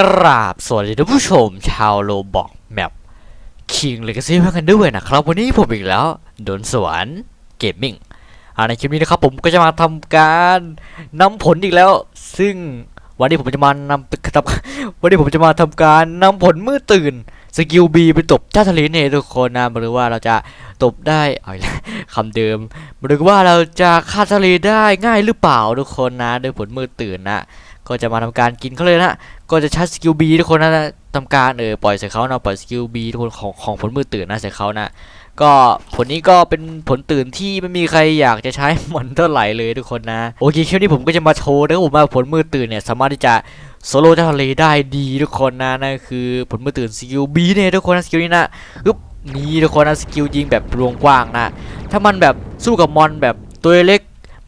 กราบสวัสดีท่านผู้ชม ชาวโลบอกแมปคิงเลกาซี่กันด้วยนะครับ วันนี้ผมอีกแล้วโดนสวนเกมมิ่งในคลิปนี้นะครับ ผมก็จะมาทำการนำผลอีกแล้ว ซึ่งวันนี้ผมจะมานำทำวันนี้ผมจะมาทำการนำผลมือตื่นสกิลบีไปตบเจ้าทะเลเนทุกคนนะหรือว่าเราจะตบได้เอาคำเดิมหรือว่าเราจะฆ่าทะเลได้ง่ายหรือเปล่าทุกคนนะด้วยผลมือตื่นนะ ก็จะมาทำการกินเขาเลยนะก็จะใช้สกิลบีทุกคนนะทำการเออปล่อยใส่เขานะปล่อยสกิลบีทุกคนของของผลมือตื่นนะใส่เขานะก็ผลนี้ก็เป็นผลตื่นที่ไม่มีใครอยากจะใช้มันเท่าไหร่เลยทุกคนนะโอเคคลิปนี้ผมก็จะมาโชว์นะครับผมว่าผลมือตื่นเนี่ยสามารถที่จะโซโล่เจ้าทะเลได้ดีทุกคนนะนั่นคือผลมือตื่นสกิลบีเนี่ยทุกคนนะสกิลนี้นะอึ๊บนี่ทุกคนนะสกิลยิงแบบรวงกว้างนะถ้ามันแบบสู้กับมอนแบบตัวเล็ก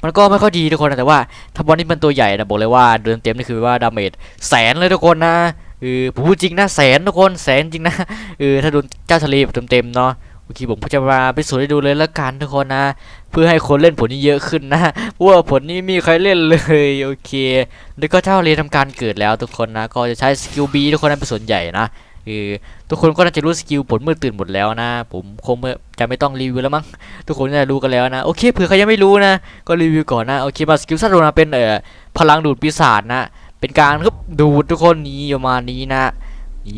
มันก็ไม่ค่อยดีทุกคนนะแต่ว่าถ้าบอลนี่มันตัวใหญ่นะบอกเลยว่าเดินเต็มนี่คือว่าดาเมจแสนเลยทุกคนนะเออผมพูดจริงนะแสนทุกคนแสนจริงนะเออถ้าโดนเจ้าทะเลแบบเต็มๆเนาะโอเคผมก็จะมาไปสูนให้ดูเลยละกันทุกคนนะ เพื่อให้คนเล่นผลนี้เยอะขึ้นนะเพราะว่าผลนี้ไม่มีใครเล่นเลยโอเค แล้วก็เจ้าทะเลทำการเกิดแล้วทุกคนนะ ก็จะใช้สกิลบีทุกคนนั้นเป็นส่วนใหญ่นะ เออทุกคนก็น่าจะรู้สกิลผลมือตื่นหมดแล้วนะ ผมคงจะไม่ต้องรีวิวแล้วมั้งทุกคนน่าจะรู้กันแล้วนะโอเคเผื่อใครยังไม่รู้นะ ก็รีวิวก่อนนะโอเคมาสกิลซัดโดนะเป็นเอ่อพลังดูดปีศาจนะ เป็นการครับดูดทุกคนนี้ประมาณนี้นะ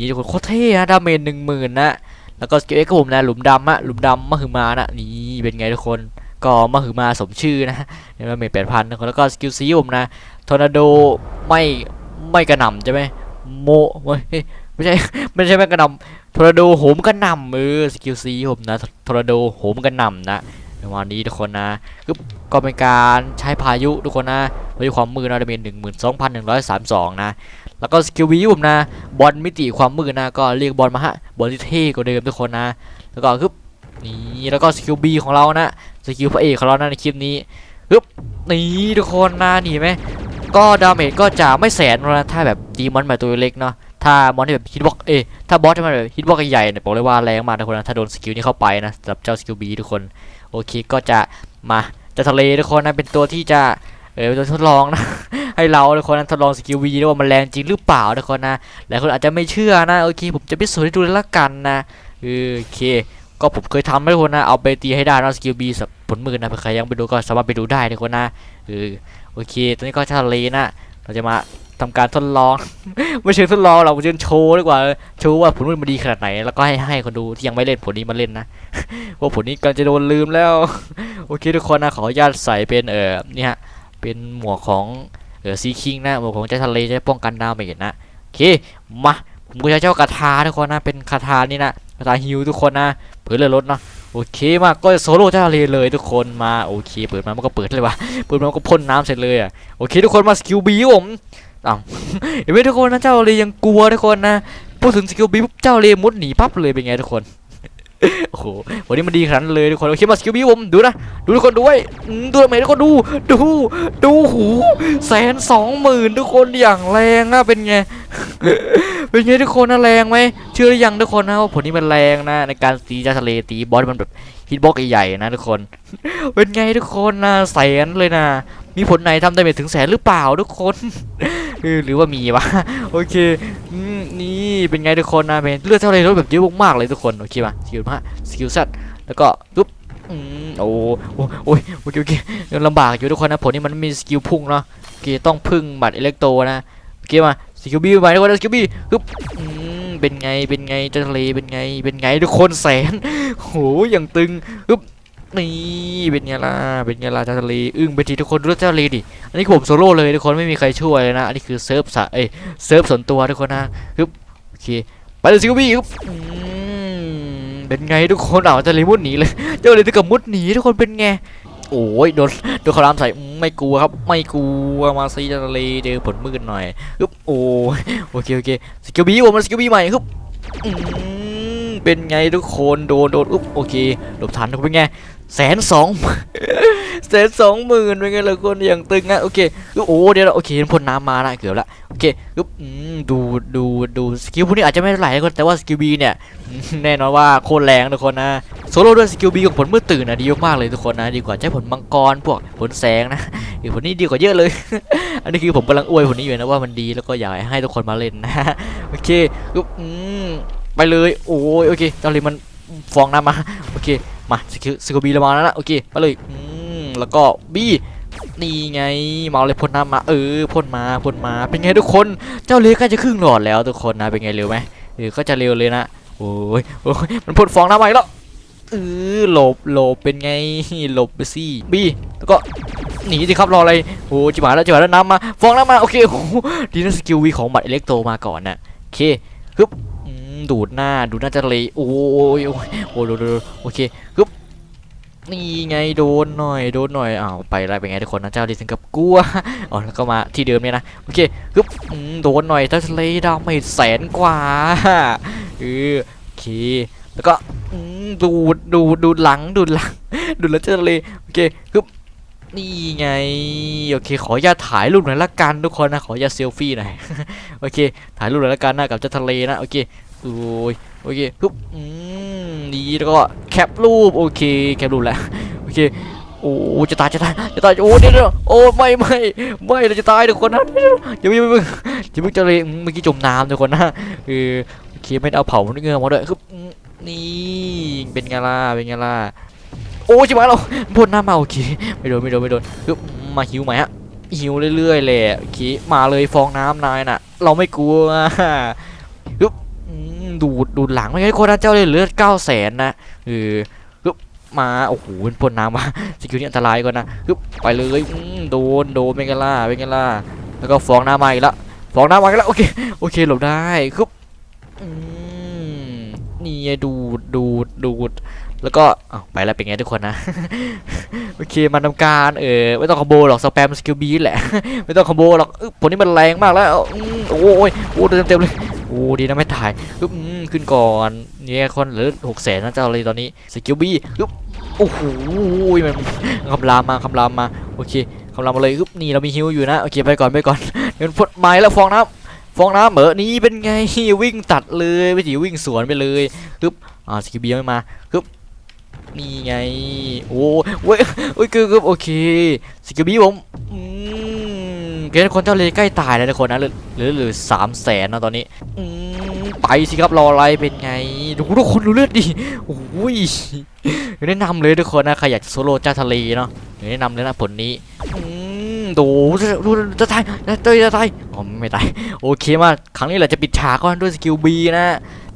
นี่ทุกคนโคตรเท่นะดาเมจหนึ่งหมื่นนะแล้วก็สกิลเอ็กซ์ผมนะหลุมดำอะหลุมดำมหึมานะนี่เป็นไงทุกคนก็มหึมาสมชื่อนะเห็นไหมเมจแปดพันทุกคนแล้วก็สกิลซีผมนะทอร์นาโดไม่ไม่กระหน่ำใช่ไหมโมเว้ย ไม่ใช่ไม่ใช่ไม่กระหน่ำทอร์นาโดโหมกระหน่ำเออสกิลซีผมนะทอร์นาโดโหมกระหน่ำนะประมาณนี้ทุกคนนะก็เป็นการใช้พายุทุกคนนะพายุความมืดนะดาเมจหนึ่งหมื่นสองพันหนึ่งร้อยสามสองนะแล้วก็สกิลวีผมนะบอลมิติความมืดนะก็เรียกบอลมาฮะบอลที่เท่กว่าเดิมทุกคนนะ แล้วก็คือนี่แล้วก็สกิลบีของเรานะสกิลพระเอกของเรานะในคลิปนี้ฮึบนี่ทุกคนนะนี่ไหมก็ดาเมจก็จะไม่แสนนะถ้าแบบตีมอนแบบตัวเล็กเนาะ ถ้ามอนที่แบบฮิตบ็อกเอถ้าบอสที่มันแบบฮิตบ็อกใหญ่ๆเนี่ยบอกเลยว่าแรงมากทุกคนนะถ้าโดนสกิลนี้เข้าไปนะสำหรับเจ้าสกิลบีทุกคนโอเคก็จะมาจะทะเลทุกคนนะเป็นตัวที่จะเออตัวทดลองนะให้เราทุกคนนะทดลองสกิลวีว่ามันแรงจริงหรือเปล่าทุกคนนะหลายคนอาจจะไม่เชื่อนะโอเคผมจะพิสูจน์ให้ดูเลยละกันนะโอเคก็ผมเคยทำให้ทุกคนนะเอาไปตีให้ได้นะสกิลบีสับผลมือนะเผื่อใครยังไปดูก็สามารถไปดูได้ทุกคนนะเออโอเคตอนนี้ก็ทะเลนะเราจะมา ทำการทดลอง ไม่เชิงทดลองเราเชิงโชว์ดีกว่าโชว์ว่าผลมันดีขนาดไหน แล้วก็ให้ให้คนดูที่ยังไม่เล่นผลนี้มาเล่นนะว่าผลนี้กำลังจะโดนลืมแล้ว โอเคทุกคนนะขออนุญาตใส่เป็นเออนี่ฮะเป็นหมวกของเออซีคิงนะหมวกของเจ้าทะเลจะป้องกันดาเมจนะโอเคมาผมก็จะเจ้ากระทาทุกคนนะเป็นคาถานี่นะคาถาฮิวทุกคนนะเผื่อเลือดลดเนาะโอเคมาก็โซโล่เจ้าทะเลเลยทุกคนมาโอเค เปิดมามันก็เปิดเลยวะเปิดมามันก็พ่นน้ำเสร็จเลยอะโอเค ทุกคนมาสกิลบีผม อ้าวเห็นไหมทุกคนนะเจ้าเลยยังกลัวทุกคนนะพูดถึงสกิลบีปุ๊บเจ้าเลมุดหนีปั๊บเลยเป็นไงทุกคนโอ้โหวันนี้มันดีขนาดเลยทุกคนโอเคมาสกิลบี้ผมดูนะดูทุกคนดูไว้อืมดูทำไมทุกคนดูดูดูหูแสนสองหมื่นทุกคนอย่างแรงนะเป็นไงเป็นไงทุกคนนะแรงไหมเชื่อหรือยังทุกคนนะว่าผลนี้มันแรงนะ ในการตีเจ้าทะเลตีบอสมันแบบฮิตบ็อกใหญ่ๆนะทุกคน เป็นไงทุกคนนะแสนเลยนะ มีผลไหนทำได้ไปถึงแสนหรือเปล่าทุกคน เออหรือว่ามีวะโอเคนี่เป็นไงทุกคนนะเป็นเลือดเท่าไรลดแบบเยอะมากเลยทุกคนโอเคมาสกิลมาสกิลซัดแล้วก็ปุ๊บโอ้โอ้โอ้ยโอเคโอเคลำบากอยู่ทุกคนนะผลนี้มันมีสกิลพุ่งเนาะโอเคต้องพึ่งบัตรอิเล็กโตนะโอเคมาสกิลบี้มาทุกคนสกิลบี้ปุ๊บเป็นไงเป็นไงเจ้าทะเลเป็นไงเป็นไงทุกคนแสนโหอย่างตึงปุ๊บ นี่เป็นไงล่ะเป็นไงล่ะเจ้าทะเลอึ้งไปทีทุกคนดูเจ้าทะเลดิอันนี้ผมโซโล่เลยทุกคนไม่มีใครช่วยเลยนะอันนี้คือเซิร์ฟสะเอ้ยเซิร์ฟส่วนตัวทุกคนนะฮึบโอเคไปเลยซิกบี้ฮึบเป็นไงทุกคนเอาจะเลมุดหนีเลยเจ้าเลยถึงกับมุดหนีทุกคนเป็นไงโอ้ยโดนโดนขารามใส่ไม่กลัวครับ ไม่กลัวมาซีจะเลเจอผลมืดหน่อยฮึบโอ้โอเคโอเคสกิลบี้ผมมันสกิลบี้ใหม่ฮึบเป็นไงทุกคนโดนโดนอุ๊บโอเคหลบทันทุกคนเป็นไง แสนสองแสนสองหมื่นเป็นไงล่ะคนอย่างตึงนะโอเคโอ้เดี๋ยวโอเคพ่นน้ำมาละเกือบละโอเคอุ๊บดูดูดูสกิลพวกนี้อาจจะไม่เท่าไหร่กคนแต่ว่าสกิลบีเนี่ยแน่นอนว่าโคตรแรงทุกคนนะโซโล่ด้วยสกิลบีกับผลมืดตื่นนะดีมากเลยทุกคนนะดีกว่าใช้ผลมังกรพวกผลแสงนะเออผลนี้ดีกว่าเยอะเลย อันนี้คือผมกำลังอวยผลนี้อยู่นะว่ามันดีแล้วก็อยากให้ทุกคนมาเล่นนะโอเคก็อืมไปเลยโอ้ยโอเคเจ้าเลยมันฟองน้ำมาโอเค มาสกิลสกิลบีระมาแล้วนะโอเคไปเลยอืมแล้วก็บีนี่ไงมาเลยพ่นน้ำมาเออพ่นมาพ่นมาเป็นไงทุกคนเจ้าเล็กใกล้จะครึ่งหลอดแล้วทุกคนนะเป็นไงเร็วไหมเออก็จะเร็วเลยนะโอ้ยโอ้ยมันพ่นฟองน้ำมาอีกแล้วเออหลบหลบเป็นไงหลบไปสิบีแล้วก็หนีสิครับรออะไรโอ้จิ๋วหายแล้วจิ๋วหายแล้วน้ำมาฟองน้ำมาโอเคโอ้ดีนะสกิลวีของบัตรอิเล็กโตมาก่อนนะโอเคฮึบ ดูดหน้าดูดหน้าจะเลยโอ้ยโอ้ยโอ้ยโดนโดนโอเคฮึบนี่ไงโดนหน่อยโดนหน่อยอ้าวไปอะไรเป็นไงทุกคนนะเจ้าดิถึงกับกลัวอ๋อแล้วก็มาที่เดิมเนี่ยนะโอเคฮึบโดนหน่อยเจ้าเลดาวไม่แสนกว่าเออโอเคแล้วก็ดูดดูดดูดหลังดูดหลังดูดแล้วเจ้าทะเลโอเคฮึบนี่ไงโอเค ขออย่าตถ่ายรูปหน่อยละกันทุกคนนะขออย่าตเซลฟี่หน่อยโอเค ถ่ายรูปหน่อยละกันนะกับเจ้าทะเลนะโอเค โอ้ยโอเคฮึบอืมดีแล้วก็แคปรูปโอเคแคปรูปแล้วโอเคโอ้จะตายจะตายจะตายโอ้เดี๋ยวโอ้ไม่ไม่ไม่เราจะตายทุกคนนะเดี๋ยวอย่าเพิ่งอย่าเพิ่งจะเลยเมื่อกี้จมน้ำทุกคนนะเออโอเคไม่ได้เอาเผาเงือมาด้วยคืออืมนี่เป็นไงล่ะเป็นไงล่ะโอ้จิ๋วเราพ่นหน้ามาโอเคไม่โดนไม่โดนไม่โดนคือมาหิวไหมฮะหิวเรื่อยๆเลยโอเคมาเลยฟองน้ำนายน่ะ เราไม่กลัว ดูดดูดหลังไม่ใช่คนนะเจ้าเลยเหลือดเก้าแสนนะเออคือมาโอ้โหเป็นพ่นน้ำมาสกิลนี้อันตรายก่อนนะฮึบไปเลยโดนโดนเป็นไงล่ะเป็นไงล่ะแล้วก็ฟองน้ำมาอีกล้วฟองน้ำมาอีกแล้วโอเคโอเคหลบได้ฮึบอืมนี่ดูดดูดดูดแล้วก็ไปแล้วเป็นไงทุกคนนะ โอเคมาทำการเออไม่ต้องคอมโบหรอกสแปมสกิลบีแหละ ไม่ต้องคอมโบหรอกผลนี้มันแรงมากแล้ว โอ้ยโอ้เต็มเต็มเลย อ้ดีนะไม่ถ่ายฮึบอืมขึ้นก่อนเนี่ยคนเหลือหกแสนนะเจ้าเลยตอนนี้สกิลบีฮึบโอ้โหมันคำรามมาคำรามมาโอเคคำรามมาเลยฮึบนี่เรามีฮิวอยู่นะโอเคไปก่อนไปก่อนเดี๋ยวมันพ่นไม้แล้วฟองน้ำฟองน้ำเหมอนี่เป็นไงวิ่งตัดเลยไม่ถีวิ่งสวนไปเลยฮึบอ่าสกิลบี้ไม่มาฮึบนี่ไงโอ้เว้ยโอ้ยคือโอเคสกิลบี้ผมอืม เกณฑ์คนเจ้าเลยใกล้ตายแล้วทุกคนนะเหลือเหลือเหลือสามแสนนะตอนนี้อืมไปสิครับรออะไรเป็นไงดูทุกคนดูเลือดดิโอ้ยแนะนำเลยทุกคนนะใครอยากจะโซโล่เจ้าทะเลเนาะแนะนำเลยนะผลนี้อืมดูดูจะตายจะตายจะตายอ๋อไม่ตายโอเคมาครั้งนี้เราจะปิดฉากก่อนด้วยสกิลบีนะ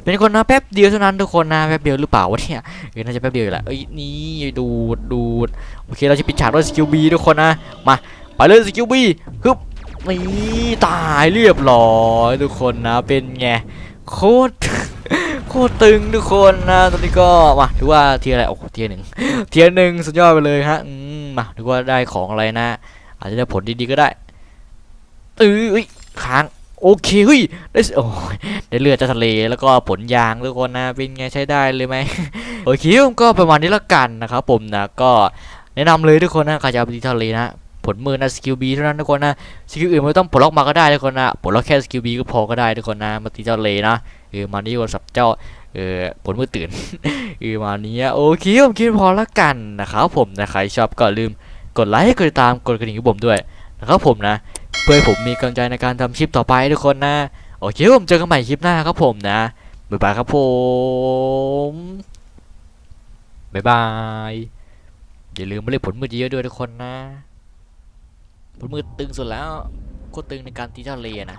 เป็นคนนะแป๊บเดียวเท่านั้นทุกคนนะแป๊บเดียวหรือเปล่าวะเนี่ยเออน่าจะแป๊บเดียวอยู่แหละเอ้ยนี่ดูดดูดโอเคเราจะปิดฉากด้วยสกิลบีทุกคนนะมาไป เลยสกิลบีฮึบนี่ตายเรียบร้อยทุกคนนะเป็นไงโคตรโคตรตึงทุกคนนะตอนนี้ก็มาถือว่าเทียอะไรโอ้เทียหนึ่งเทียหนึ่งสุดยอดไปเลยฮะอืมมาถือว่าได้ของอะไรนะ อาจจะได้ผลดีๆก็ได้เออเอ้ยค้างโอเคเฮ้ยได้โอ้ยได้เลือดจากทะเลแล้วก็ผลยางทุกคนนะเป็นไงใช้ได้เลยไหมโอเคก็ประมาณนี้ละกันนะครับผมนะก็แนะนำเลยทุกคนนะใครจะเอาไปที่ทะเลนะ ผลมือนะสกิลบีเท่านั้นทุกคนนะสกิลอื่นไม่ต้องปลดล็อกมาก็ได้ทุกคนนะปลดล็อกแค่สกิลบีก็พอก็ได้ทุกคนนะมาตีเจ้าเลนะเออมานี่วันสับเจ้าเออผลมือตื่นเออมานี้โอเคผมคิดพอละกันนะครับผมนะใครชอบก็ลืมกดไลค์กดติดตามกดกระดิ่งให้ผมด้วยนะครับผมนะเพื่อผมมีกำลังใจในการทำคลิปต่อไปทุกคนนะโอเคผมเจอกันใหม่คลิปหน้าครับผมนะบ๊ายบายครับผมบ๊ายบายอย่าลืมมาเล่นผลมือเยอะด้วยทุกคนนะ ผลมือตึงสุดแล้วโคตรตึงในการตีเจ้าเลนะ